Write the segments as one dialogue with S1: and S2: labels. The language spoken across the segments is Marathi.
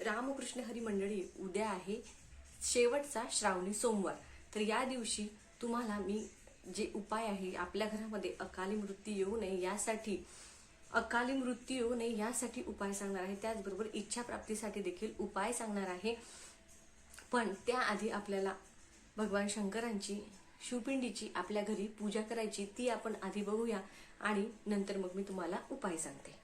S1: रामकृष्ण हरी मंडळी उद्या आहे. शेवटचा श्रावणी सोमवार. तर या दिवशी तुम्हाला मी जे उपाय आहे आपल्या घरामध्ये अकाली मृत्यू येऊ नये यासाठी अकाली मृत्यू येऊ नये यासाठी उपाय सांगणार आहे. त्याचबरोबर इच्छा प्राप्तीसाठी देखील उपाय सांगणार आहे. पण त्याआधी आपल्याला भगवान शंकरांची शिवपिंडीची आपल्या घरी पूजा करायची ती आपण आधी बघूया आणि नंतर मग मी तुम्हाला उपाय सांगते.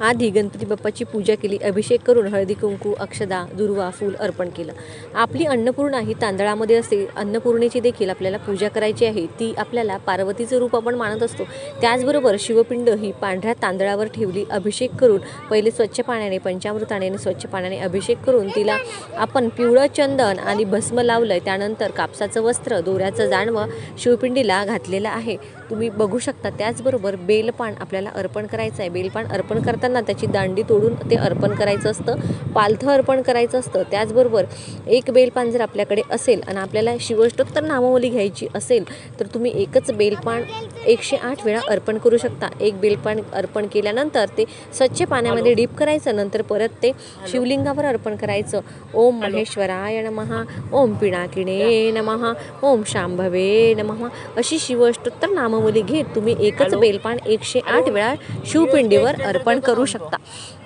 S2: आधी गणपती बाप्पाची पूजा केली अभिषेक करून हळदी कुंकू अक्षदा दुर्वा फूल अर्पण केलं. आपली अन्नपूर्णा ही तांदळामध्ये असते. अन्नपूर्णेची देखील आपल्याला पूजा करायची आहे. ती आपल्याला पार्वतीचं रूप आपण मानत असतो. त्याचबरोबर शिवपिंड ही पांढऱ्या तांदळावर ठेवली अभिषेक करून पहिले स्वच्छ पाण्याने पंचामृताने आणि स्वच्छ पाण्याने अभिषेक करून तिला आपण पिवळं चंदन आणि भस्म लावलं त्यानंतर कापसाचं वस्त्र दोऱ्याचं जाणवं शिवपिंडीला घातलेलं आहे. तुम्ही बघू शकता त्याचबरोबर बेलपान आपल्याला अर्पण करायचं आहे. बेलपान अर्पण करताना त्याची दांडी तोडून ते अर्पण करायचं असतं पालथं अर्पण करायचं असतं. त्याचबरोबर एक बेलपान जर आपल्याकडे असेल आणि आपल्याला शिवष्टोत्तर नामावली घ्यायची असेल तर तुम्ही एकच बेलपान एकशे आठ वेळा अर्पण करू शकता. एक बेलपान अर्पण केल्यानंतर ते स्वच्छ पाण्यामध्ये डीप करायचं नंतर परत ते शिवलिंगावर अर्पण करायचं. ओम महेश्वराय नमः ओम पिणाकिणे नमः ओम शांभवे नमः अशी शिवष्टोत्तर नामावली घेत तुम्ही एकच बेलपान एकशे आठ वेळा शिवपिंडीवर अर्पण करू शकता.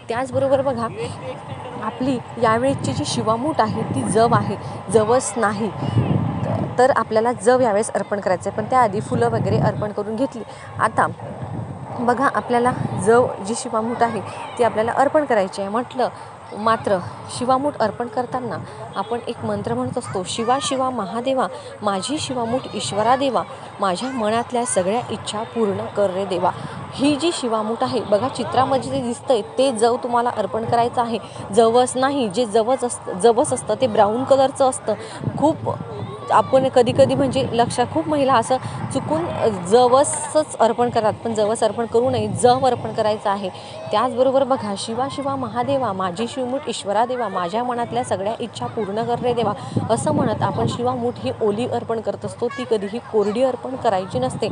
S2: त्याचबरोबर बघा आपली यावेळेची जी शिवामूठ आहे ती जव आहे जवस नाही. तर आपल्याला जव यावेळेस अर्पण करायचं आहे. पण त्याआधी फुलं वगैरे अर्पण करून घेतली. आता बघा आपल्याला जव जी शिवामूठ आहे ती आपल्याला अर्पण करायची आहे. म्हटलं मात्र शिवामूठ अर्पण करताना आपण एक मंत्र म्हणत असतो शिवा शिवा महादेवा माझी शिवामूठ ईश्वरा देवा माझ्या मनातल्या सगळ्या इच्छा पूर्ण कर रे देवा. ही जी शिवामूठ आहे बघा चित्रामध्ये जे दिसतंय ते जव तुम्हाला अर्पण करायचं आहे. जवस नाही जे जवस असतं जवस असतं ते ब्राऊन कलरचं असतं. खूप आपण कधी कधी म्हणजे लक्षात खूप महिला असं चुकून जवसच अर्पण करतात पण जवस अर्पण करू नये जव अर्पण करायचं आहे. त्याचबरोबर बघा शिवा शिवा महादेवा माझी शिवमूठ ईश्वरा देवा माझ्या मनातल्या सगळ्या इच्छा पूर्ण कर रे देवा. असं म्हणत आपण शिवामूठ ही ओली अर्पण करत असतो ती कधीही कोरडी अर्पण करायची नसते.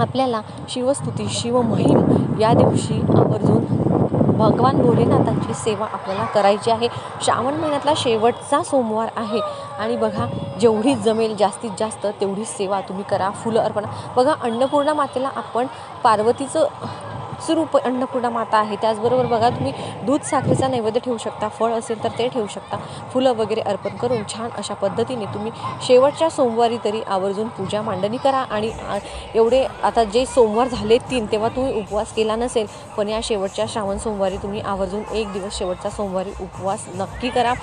S2: आपल्याला शिवस्तुती शिवमहिम या दिवशी आवर्जून भगवान भोलेनाथांची सेवा आपल्याला करायची आहे. श्रावण महिन्यातला शेवटचा सोमवार आहे. आणि बघा जेवढी जमेल जास्तीत जास्त तेवढी सेवा तुम्ही करा फुलं अर्पणा बघा अन्नपूर्णा मातेला आपण पार्वतीचं स्वरूप अन्नपूर्णा माता आहे. त्याचबरोबर बघा तुम्ही दूध साखरेचा नैवेद्य ठेवू शकता फळ असेल तर ते ठेवू शकता. फुलं वगैरे अर्पण करून छान अशा पद्धतीने तुम्ही शेवटच्या सोमवारी तरी आवर्जून पूजा मांडणी करा आणि एवढे आता जे सोमवार झाले तीन तेव्हा तुम्ही उपवास केला नसेल पण या शेवटच्या श्रावण सोमवारी तुम्ही आवर्जून एक दिवस शेवटचा सोमवारी उपवास नक्की करा.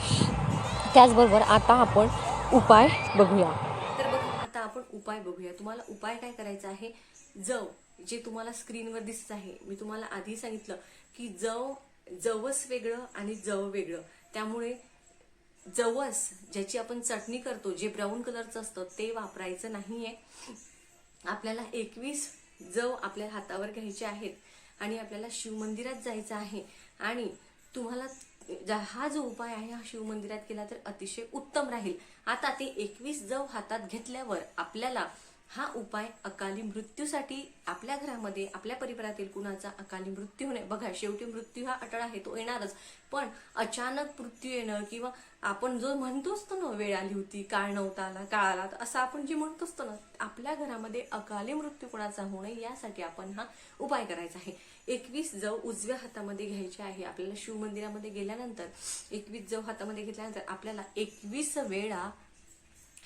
S2: त्याचबरोबर आता आपण उपाय बघूया.
S1: तर बघा आता आपण उपाय बघूया. तुम्हाला उपाय काय करायचा आहे? जव. जे तुम्हाला स्क्रीनवर दिसत आहे. मी तुम्हाला आधी सांगितलं की जव जवस वेगळं आणि जव वेगळं. त्यामुळे जवस ज्याची आपण चटणी करतो जे ब्राऊन कलरचं असतं ते वापरायचं नाहीये. आपल्याला एकवीस जव आपल्या हातावर घ्यायचे आहेत आणि आपल्याला शिवमंदिरात जायचं आहे. आणि तुम्हाला हा जो उपाय आहे हा शिवमंदिरात केला तर अतिशय उत्तम राहील. आता ते एकवीस जव हातात घेतल्यावर आपल्याला हा उपाय अकाली मृत्यूसाठी आपल्या घरामध्ये आपल्या परिवारातील कुणाचा अकाली मृत्यू होणे बघा शेवटी मृत्यू हा अटळ आहे तो येणारच. पण अचानक मृत्यू येणं किंवा आपण जो म्हणतो असतो ना वेळ आली होती काळ नव्हता आला काळ आला तर असं आपण जे म्हणतो असतो ना आपल्या घरामध्ये अकाली मृत्यू कुणाचा होणे यासाठी आपण हा उपाय करायचा आहे. एकवीस जव उजव्या हातामध्ये घ्यायचे आहे. आपल्याला शिवमंदिरामध्ये गेल्यानंतर एकवीस जव हातामध्ये घेतल्यानंतर आपल्याला एकवीस वेळा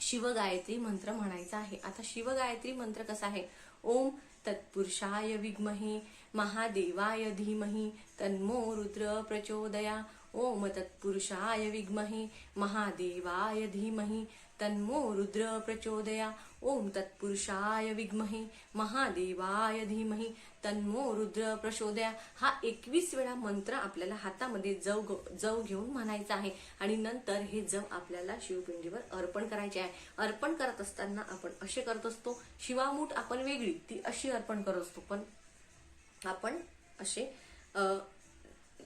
S1: शिवगायत्री मंत्र म्हणायचा आहे. आता शिवगायत्री मंत्र कसा आहे? ओम तत्पुरुषाय विद्महे महादेवाय धीमही तन्मो रुद्र प्रचोदया ओम तत्पुरुषाय विद्महे महादेवाय धीमहि तन्मो रुद्र प्रचोदया। ओम तत्पुरुषाय विद्महे महादेवाय धीमहि तन्मो रुद्र प्रचोदया। हा एकवीस वेळा मंत्र आपल्याला हातामध्ये जव ग- जव घेऊन म्हणायचा आहे आणि नंतर हे जव आपल्याला शिवपिंडीवर अर्पण करायचे आहे. अर्पण करत असताना आपण असे करत असतो शिवामूठ आपण वेगळी ती अशी अर्पण करत असतो पण आपण असे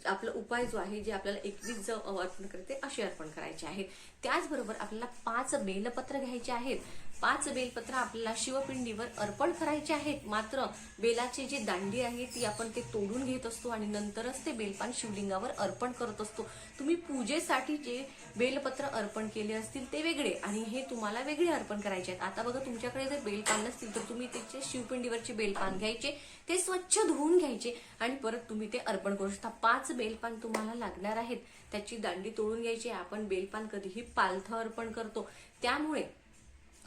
S1: आपला उपाय जो आहे जे आपल्याला एकवीस जव अर्पण करते असे अर्पण करायचे आहेत. त्याचबरोबर आपल्याला पाच बेलपत्र घ्यायचे आहेत.
S2: पाच बेलपत्र आपल्याला शिवपिंडीवर अर्पण करायचे आहेत. मात्र बेलाची जी दांडी आहे ती आपण ते तोडून घेत असतो आणि नंतरच ते बेलपान शिवलिंगावर अर्पण करत असतो. तुम्ही पूजेसाठी जे बेलपत्र अर्पण केले असतील ते वेगळे आणि हे तुम्हाला वेगळे अर्पण करायचे आहेत. आता बघा तुमच्याकडे जर बेलपान नसतील तर तुम्ही त्याचे शिवपिंडीवरचे बेलपान घ्यायचे ते स्वच्छ धुवून घ्यायचे आणि परत तुम्ही ते अर्पण करू शकता. पाच बेलपान तुम्हाला लागणार आहेत. त्याची दांडी तोडून घ्यायची आपण बेलपान कधीही पालथं अर्पण करतो. त्यामुळे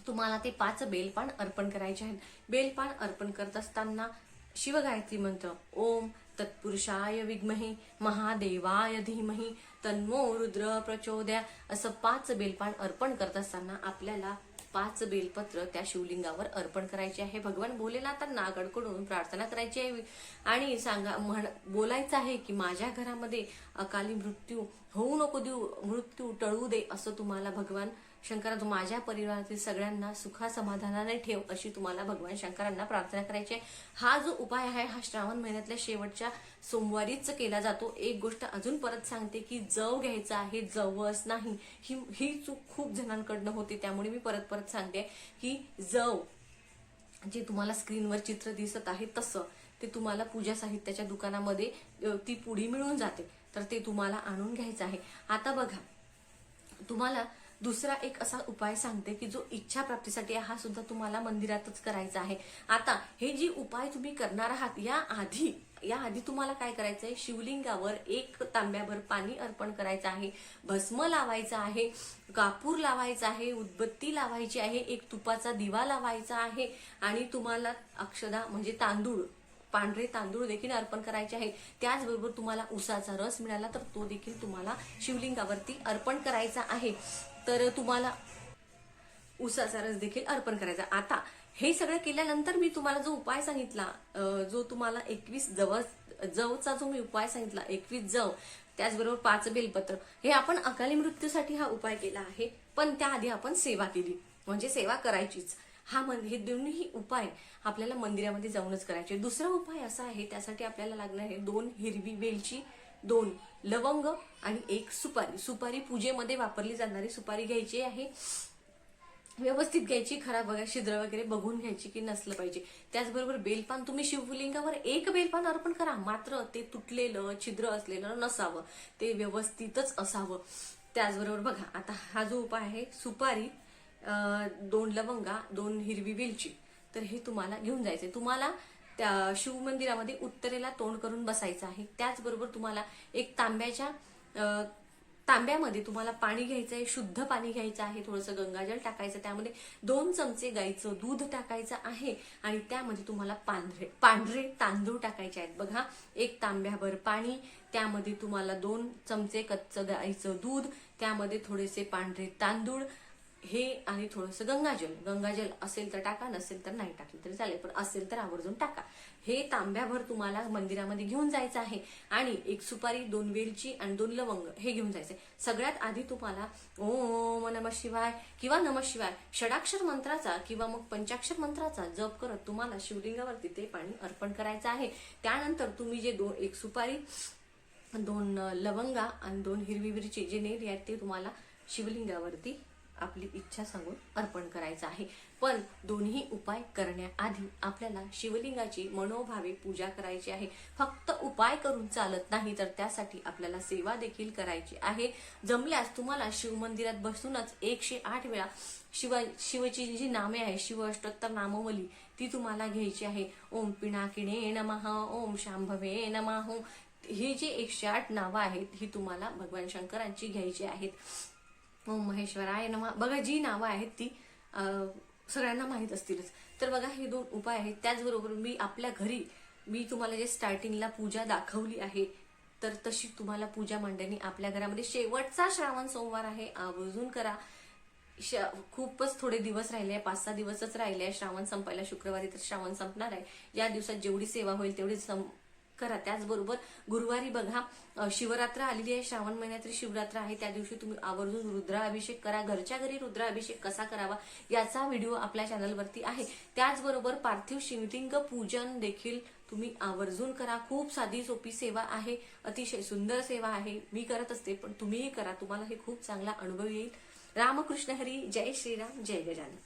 S2: तुम्हाला ते पाच बेलपान अर्पण करायचे आहेत. बेलपान अर्पण करत असताना शिवगायत्री मंत्र ओम तत्पुरुषाय विद्महे महादेवाय धीमहि तन्मो रुद्र प्रचोदया. असं पाच बेलपान अर्पण करत असताना आपल्याला पाच बेलपत्र त्या शिवलिंगावर अर्पण करायचे आहे. भगवान भोलेनाथांना गडकडून प्रार्थना करायची आहे. आणि सांगा म्हण बोलायचं आहे की माझ्या घरामध्ये अकाली मृत्यू होऊ नको देऊ मृत्यू टळू दे असं तुम्हाला भगवान शंकरा माझ्या परिवारातील सगळ्यांना सुखा समाधानाने ठेव अशी तुम्हाला भगवान शंकरांना प्रार्थना करायची आहे. हा जो उपाय आहे हा श्रावण महिन्यातल्या शेवटच्या सोमवारीच केला जातो. एक गोष्ट अजून परत सांगते की जव घ्यायचा आहे जवस नाही. ही ही चूक खूप जणांकडनं होते त्यामुळे मी परत परत सांगते की जव जे तुम्हाला स्क्रीनवर चित्र दिसत आहे तसं ते तुम्हाला पूजा साहित्याच्या दुकानामध्ये ती पुडी मिळून जाते. तर ते तुम्हाला आणून घ्यायचं आहे. आता बघा तुम्हाला दुसरा एक असा उपाय सांगते की जो इच्छा प्राप्तीसाठी हा सुद्धा तुम्हाला मंदिरातच करायचा आहे. आता हे जी उपाय तुम्ही करणार आहात या आधी या आधी तुम्हाला काय करायचं आहे? शिवलिंगावर एक तांब्याभर पाणी अर्पण करायचं आहे. भस्म लावायचं आहे कापूर लावायचा आहे उदबत्ती लावायची आहे एक तुपाचा दिवा लावायचा आहे आणि तुम्हाला अक्षदा म्हणजे तांदूळ पांढरे तांदूळ देखील अर्पण करायचे आहे त्याचबरोबर तुम्हाला उसाचा रस मिळाला तर तो देखील तुम्हाला शिवलिंगावरती अर्पण करायचा आहे. तर तुम्हाला उसाचा रस देखील अर्पण करायचा आता हे सगळं केल्यानंतर मी तुम्हाला जो उपाय सांगितला जो तुम्हाला एकवीस जव जवचा जो मी उपाय सांगितला एकवीस जव त्याचबरोबर पाच बेलपत्र हे आपण अकाली मृत्यूसाठी हा उपाय केला आहे. पण त्याआधी आपण सेवा केली. म्हणजे सेवा करायचीच. हा मन हे दोन्ही उपाय आपल्याला मंदिरामध्ये जाऊनच करायचे. दुसरा उपाय असा आहे त्यासाठी आपल्याला लागणार आहे दोन हिरवी वेलची दोन लवंग आणि एक सुपारी. सुपारी पूजेमध्ये वापरली जाणारी सुपारी घ्यायची आहे. व्यवस्थित घ्यायची खराब बघा छिद्र वगैरे बघून घ्यायची की नसलं पाहिजे. त्याचबरोबर बेलपान तुम्ही शिवलिंगावर एक बेलपान अर्पण करा. मात्र ते तुटलेलं छिद्र असलेलं नसावं. ते व्यवस्थितच असावं. त्याचबरोबर बघा आता हा जो उपाय आहे सुपारी दोन लवंगा दोन हिरवी वेलची. तर हे तुम्हाला घेऊन जायचंय. तुम्हाला त्या शिवमंदिरामध्ये उत्तरेला तोंड करून बसायचं आहे. त्याचबरोबर तुम्हाला एक तांब्याच्या तांब्यामध्ये तुम्हाला पाणी घ्यायचं आहे शुद्ध पाणी घ्यायचं आहे. थोडंसं गंगाजल टाकायचं. त्यामध्ये दोन चमचे गाईचं दूध टाकायचं आहे. आणि त्यामध्ये तुम्हाला पांढरे पांढरे तांदूळ टाकायचे आहेत. बघा एक तांब्याभर पाणी त्यामध्ये तुम्हाला दोन चमचे कच्चं गाईचं दूध त्यामध्ये थोडेसे पांढरे तांदूळ हे आणि थोडंसं गंगाजल. गंगाजल असेल तर टाका नसेल तर नाही टाकलं तरी चालेल पण असेल तर आवर्जून टाका. हे तांब्याभर तुम्हाला मंदिरामध्ये घेऊन जायचं आहे. आणि एक सुपारी दोन वेलची आणि दोन लवंग हे घेऊन जायचंय. सगळ्यात आधी तुम्हाला ओम नम शिवाय किंवा नम शिवाय षडाक्षर मंत्राचा किंवा मग पंचाक्षर मंत्राचा जप करत तुम्हाला शिवलिंगावरती ते पाणी अर्पण करायचं आहे. त्यानंतर तुम्ही जे दोन एक सुपारी दोन लवंगा आणि दोन हिरवी मिरची जे नेली आहेत ते तुम्हाला शिवलिंगावरती आपली इच्छा सांगून अर्पण करायचं आहे. पण दोन्ही उपाय करण्याआधी आपल्याला शिवलिंगाची मनोभावे पूजा करायची आहे. फक्त उपाय करून चालत नाही तर त्यासाठी आपल्याला सेवा देखील करायची आहे. जमल्यास तुम्हाला शिवमंदिरात बसूनच एकशे आठ वेळा शिवा शिवची जी नामे आहे शिव अष्टोत्तर नामवली ती तुम्हाला घ्यायची आहे. ओम पिणाकिणे नमः ओम शांभवे नमः. ही जी एकशे आठ नावं आहेत ही तुम्हाला भगवान शंकरांची घ्यायची आहेत. ओम महेश्वराय नमा. बघा जी नावं आहेत ती सगळ्यांना माहीत असतीलच. तर बघा हे दोन उपाय आहेत. त्याचबरोबर मी आपल्या घरी मी तुम्हाला जे स्टार्टिंगला पूजा दाखवली आहे तर तशी तुम्हाला पूजा मांडणी आपल्या घरामध्ये. शेवटचा श्रावण सोमवार आहे आवर्जून करा. श- खूपच थोडे दिवस राहिले आहे पाच सहा दिवसच राहिले आहे. श्रावण संपायला शुक्रवारी तर श्रावण संपणार आहे. या दिवसात जेवढी सेवा होईल तेवढी सं करा. त्याचबरोबर गुरुवारी बघा शिवरात्र आलेली आहे. श्रावण महिन्यातली शिवरात्र आहे. त्या दिवशी तुम्ही आवर्जून रुद्राभिषेक करा. घरच्या घरी रुद्राभिषेक कसा करावा याचा व्हिडिओ आपल्या चॅनलवरती आहे. त्याचबरोबर पार्थिव शिवलिंग पूजन देखील तुम्ही आवर्जून करा. खूप साधी सोपी सेवा आहे. अतिशय सुंदर सेवा आहे. मी करत असते पण तुम्हीही करा. तुम्हाला हे खूप चांगला अनुभव येईल. रामकृष्ण हरी. जय श्रीराम. जय गजानन.